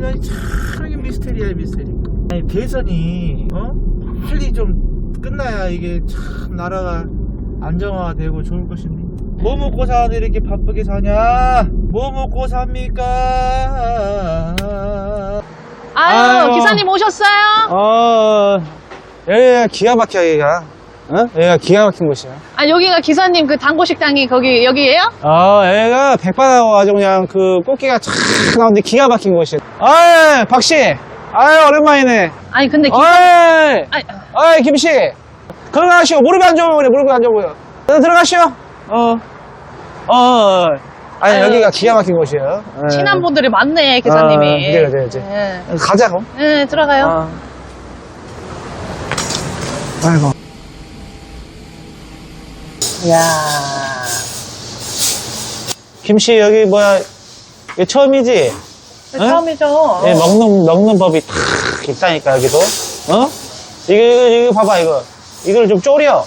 난참 이게 미스테리야 미스테리. 아니 대선이 어? 빨리 좀 끝나야 이게 참 나라가 안정화되고 좋을 것인데 뭐 먹고 사는데 이렇게 바쁘게 사냐? 뭐 먹고 삽니까? 아유, 아유. 기사님 오셨어요? 어 여기가 기가 막혀 여기가 어? 여기가 기가 막힌 곳이야 아, 여기가 기사님 그 단고 식당이 거기, 여기에요? 아, 얘가 백바다고 아주 그냥 그 꽃게가 쫙 나오는데 기가 막힌 곳이야. 아이, 박씨! 아이, 오랜만이네. 아니, 근데 기, 아이, 아니, 아이, 김씨! 들어가시오. 무릎이 안 좋으면 그래, 무릎이 안 좋고요. 어, 들어가시오. 어, 어, 어. 아니, 아유, 여기가 기가 막힌 곳이에요. 예. 친한 분들이 많네, 기사님이. 아, 그래, 그래, 그래. 예. 가자고. 예, 들어가요. 어. 아이고. 이야. 김씨, 여기 뭐야, 이게 처음이지? 네, 처음이죠. 예, 먹는, 먹는 법이 탁 있다니까, 여기도. 어? 이거, 이거, 이거 봐봐, 이거. 이걸 좀 졸여.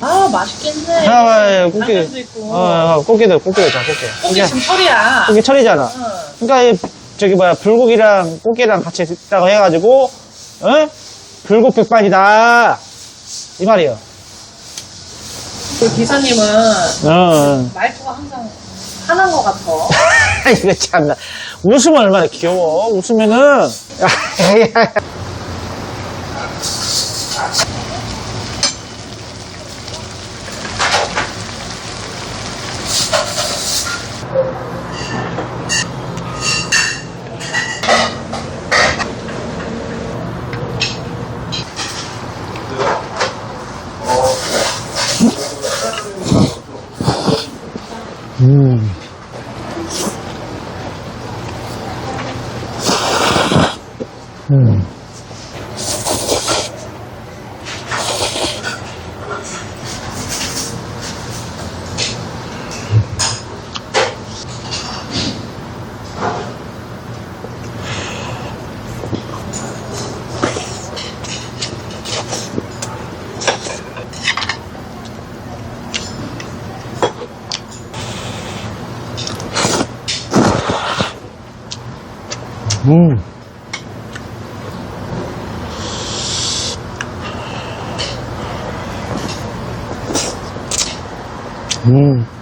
아, 맛있겠네. 아, 예, 꽃게. 라면도 있고. 어, 어, 꽃게도, 꽃게도 자, 꽃게. 고기 지금 철이야. 꽃게 철이잖아. 그러니까, 이, 저기 뭐야, 불고기랑 꽃게랑 같이 있다고 해가지고, 어? 불고백반이다. 이 말이요. 그 기사님은 어. 말투가 항상 화난 것 같아. 이거 참나. 웃으면 얼마나 귀여워. 웃으면은. 음. 음. 음. 음.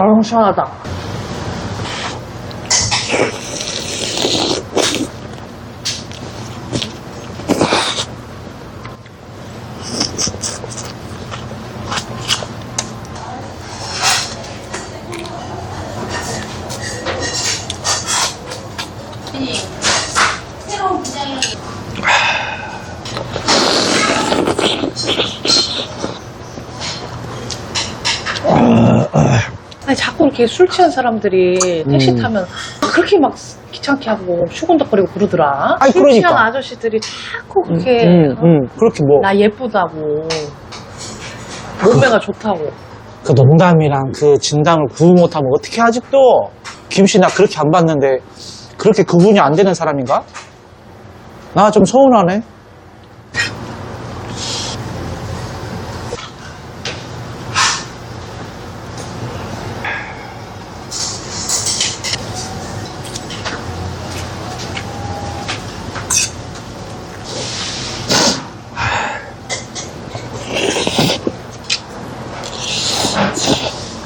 아우, 시원하 아니, 자꾸 이렇게 술 취한 사람들이 택시 음. 타면 그렇게 막 귀찮게 하고 슈근덕거리고 그러더라. 아니, 술 그러니까. 취한 아저씨들이 자꾸 그렇게 음, 어, 음. 그렇게 뭐. 나 예쁘다고 몸매가 좋다고 그 농담이랑 그 진담을 구분 못하면 어떻게 아직도 김씨 나 그렇게 안 봤는데 그렇게 구분이 안 되는 사람인가? 나 좀 서운하네.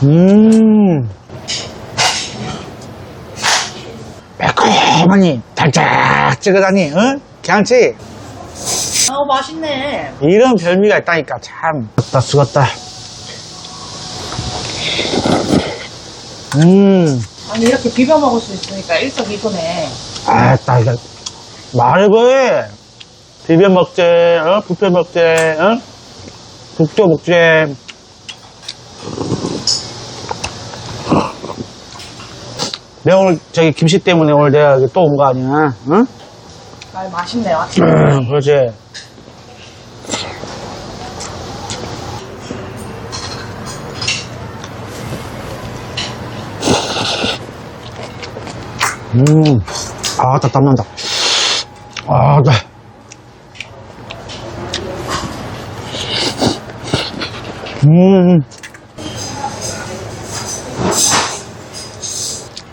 음. 매콤하니, 달짝지근하니, 응? 괜찮지? 아 맛있네 이런 별미가 있다니까, 참. 죽었다, 죽었다. 음. 아니 이렇게 비벼 먹을 수 있으니까 일석이조네 아따, 이거. 해. 비벼 먹재, 어? 뷔페 먹재, 어? 국도 먹재. 내가 오늘 저기 김씨 때문에 오늘 내가 또 온 거 아니야? 응? 아 맛있네요. 확실히. 그렇지. 음, 아, 딱땀 난다. 아, 나. 음.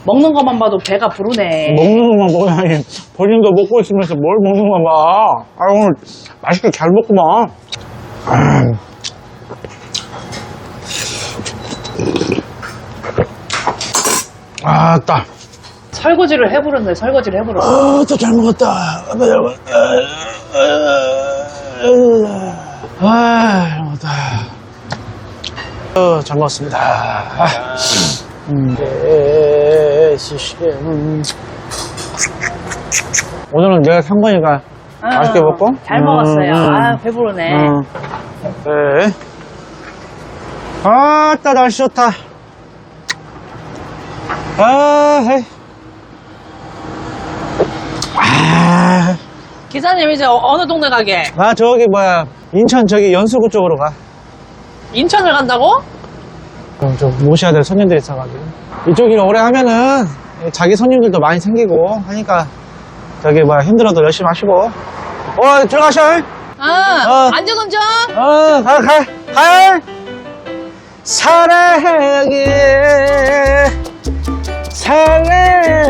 먹는 것만 봐도 배가 부르네. 먹는 것만 먹어야지. 본인도 먹고 있으면서 뭘 먹는 거야, 봐. 아, 오늘 맛있게 잘 먹구만. 아. 아, 따. 설거지를 해부르네, 설거지를 해부르. 아, 또잘 먹었다. 아, 잘 먹었다. 아, 잘 먹었다. 어, 잘 먹었습니다. 아, 음. 예, 시시해. 음. 오늘은 내가 산 거니까 맛있게 먹고? 잘 먹었어요. 음, 음. 아, 배부르네. 어. 네. 아따, 날씨 좋다. 아, 헤이. 아, 기사님 이제 어- 어느 동네 가게? 아, 저기 뭐야. 인천 저기 연수구 쪽으로 가. 인천을 간다고? 어, 좀 모셔야 될 손님들이 있어가지고. 이쪽 일 오래 하면은 자기 손님들도 많이 생기고 하니까 저기 뭐야 힘들어도 열심히 하시고. 어, 들어가셔. 아, 어. 안전운전? 어, 가, 가, 가! 사랑해, 사랑해,